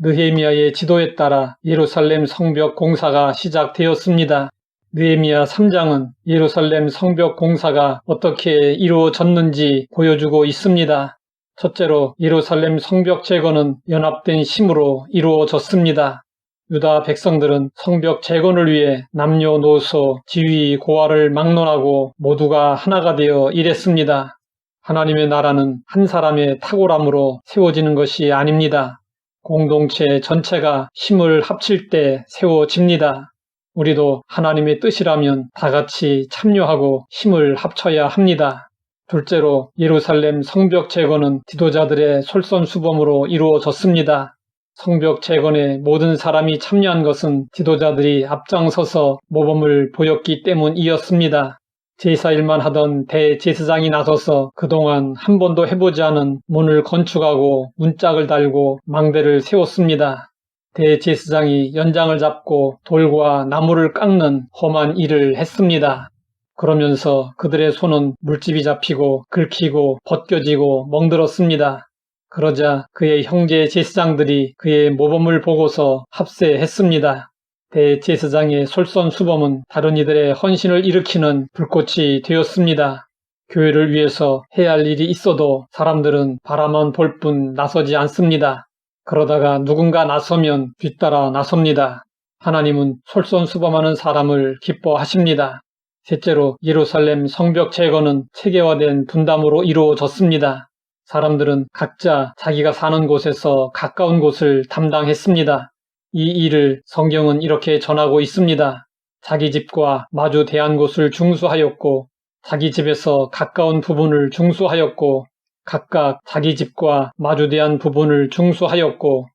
느헤미야의 지도에 따라 예루살렘 성벽 공사가 시작되었습니다. 느헤미야 3장은 예루살렘 성벽 공사가 어떻게 이루어졌는지 보여주고 있습니다. 첫째로 예루살렘 성벽 재건은 연합된 힘으로 이루어졌습니다. 유다 백성들은 성벽 재건을 위해 남녀노소, 지위, 고아를 막론하고 모두가 하나가 되어 일했습니다. 하나님의 나라는 한 사람의 탁월함으로 세워지는 것이 아닙니다. 공동체 전체가 힘을 합칠 때 세워집니다. 우리도 하나님의 뜻이라면 다 같이 참여하고 힘을 합쳐야 합니다. 둘째로 예루살렘 성벽 재건은 지도자들의 솔선수범으로 이루어졌습니다. 성벽 재건에 모든 사람이 참여한 것은 지도자들이 앞장서서 모범을 보였기 때문이었습니다. 제사 일만 하던 대제사장이 나서서 그동안 한 번도 해보지 않은 문을 건축하고 문짝을 달고 망대를 세웠습니다. 대제사장이 연장을 잡고 돌과 나무를 깎는 험한 일을 했습니다. 그러면서 그들의 손은 물집이 잡히고 긁히고 벗겨지고 멍들었습니다. 그러자 그의 형제 제사장들이 그의 모범을 보고서 합세했습니다. 대제사장의 솔선수범은 다른 이들의 헌신을 일으키는 불꽃이 되었습니다. 교회를 위해서 해야 할 일이 있어도 사람들은 바라만 볼 뿐 나서지 않습니다. 그러다가 누군가 나서면 뒤따라 나섭니다. 하나님은 솔선수범하는 사람을 기뻐하십니다. 셋째로 예루살렘 성벽 재건은 체계화된 분담으로 이루어졌습니다. 사람들은 각자 자기가 사는 곳에서 가까운 곳을 담당했습니다. 이 일을 성경은 이렇게 전하고 있습니다. 자기 집과 마주 대한 곳을 중수하였고 자기 집에서 가까운 부분을 중수하였고 각각 자기 집과 마주 대한 부분을 중수하였고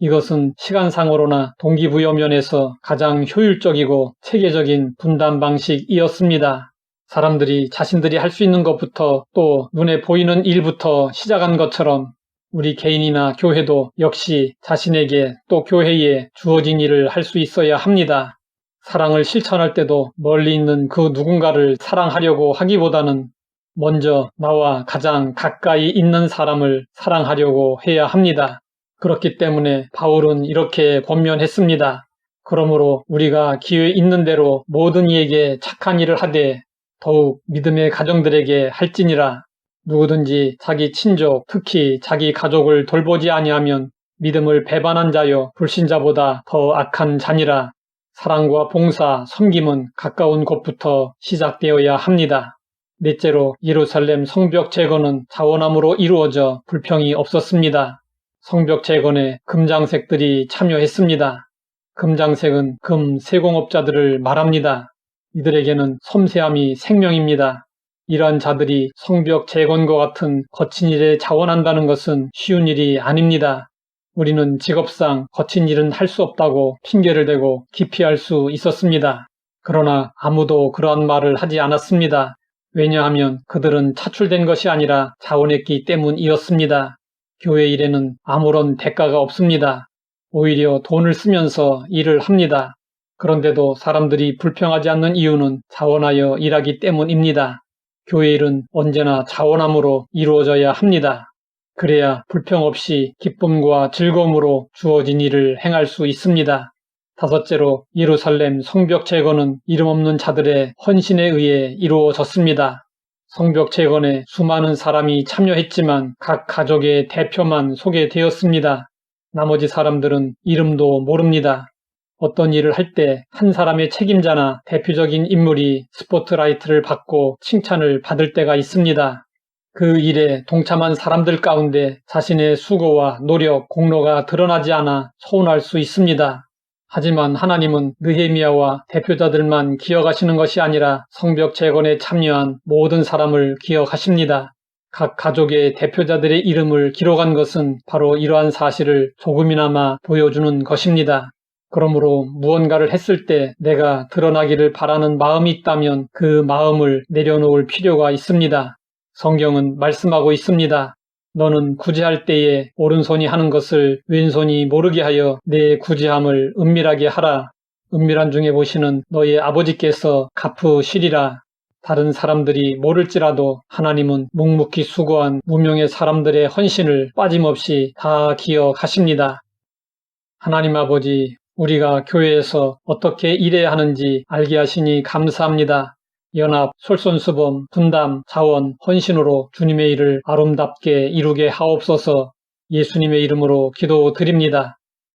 이것은 시간상으로나 동기부여 면에서 가장 효율적이고 체계적인 분담 방식이었습니다. 사람들이 자신들이 할 수 있는 것부터 또 눈에 보이는 일부터 시작한 것처럼 우리 개인이나 교회도 역시 자신에게 또 교회에 주어진 일을 할 수 있어야 합니다. 사랑을 실천할 때도 멀리 있는 그 누군가를 사랑하려고 하기보다는 먼저 나와 가장 가까이 있는 사람을 사랑하려고 해야 합니다. 그렇기 때문에 바울은 이렇게 권면했습니다. 그러므로 우리가 기회 있는 대로 모든 이에게 착한 일을 하되 더욱 믿음의 가정들에게 할지니라 누구든지 자기 친족 특히 자기 가족을 돌보지 아니하면 믿음을 배반한 자여 불신자보다 더 악한 자니라 사랑과 봉사, 섬김은 가까운 곳부터 시작되어야 합니다. 넷째로 예루살렘 성벽 재건은 자원함으로 이루어져 불평이 없었습니다. 성벽 재건에 금장색들이 참여했습니다. 금장색은 금 세공업자들을 말합니다. 이들에게는 섬세함이 생명입니다. 이러한 자들이 성벽 재건과 같은 거친 일에 자원한다는 것은 쉬운 일이 아닙니다. 우리는 직업상 거친 일은 할 수 없다고 핑계를 대고 기피할 수 있었습니다. 그러나 아무도 그러한 말을 하지 않았습니다. 왜냐하면 그들은 차출된 것이 아니라 자원했기 때문이었습니다. 교회 일에는 아무런 대가가 없습니다. 오히려 돈을 쓰면서 일을 합니다. 그런데도 사람들이 불평하지 않는 이유는 자원하여 일하기 때문입니다. 교회 일은 언제나 자원함으로 이루어져야 합니다. 그래야 불평 없이 기쁨과 즐거움으로 주어진 일을 행할 수 있습니다. 다섯째로 예루살렘 성벽 재건은 이름 없는 자들의 헌신에 의해 이루어졌습니다. 성벽 재건에 수많은 사람이 참여했지만 각 가족의 대표만 소개되었습니다. 나머지 사람들은 이름도 모릅니다. 어떤 일을 할 때 한 사람의 책임자나 대표적인 인물이 스포트라이트를 받고 칭찬을 받을 때가 있습니다. 그 일에 동참한 사람들 가운데 자신의 수고와 노력, 공로가 드러나지 않아 서운할 수 있습니다. 하지만 하나님은 느헤미야와 대표자들만 기억하시는 것이 아니라 성벽 재건에 참여한 모든 사람을 기억하십니다. 각 가족의 대표자들의 이름을 기록한 것은 바로 이러한 사실을 조금이나마 보여주는 것입니다. 그러므로 무언가를 했을 때 내가 드러나기를 바라는 마음이 있다면 그 마음을 내려놓을 필요가 있습니다. 성경은 말씀하고 있습니다. 너는 구제할 때에 오른손이 하는 것을 왼손이 모르게 하여 내 구제함을 은밀하게 하라. 은밀한 중에 보시는 너의 아버지께서 갚으시리라. 다른 사람들이 모를지라도 하나님은 묵묵히 수고한 무명의 사람들의 헌신을 빠짐없이 다 기억하십니다. 하나님 아버지, 우리가 교회에서 어떻게 일해야 하는지 알게 하시니 감사합니다. 연합, 솔선수범, 분담, 자원, 헌신으로 주님의 일을 아름답게 이루게 하옵소서 예수님의 이름으로 기도드립니다.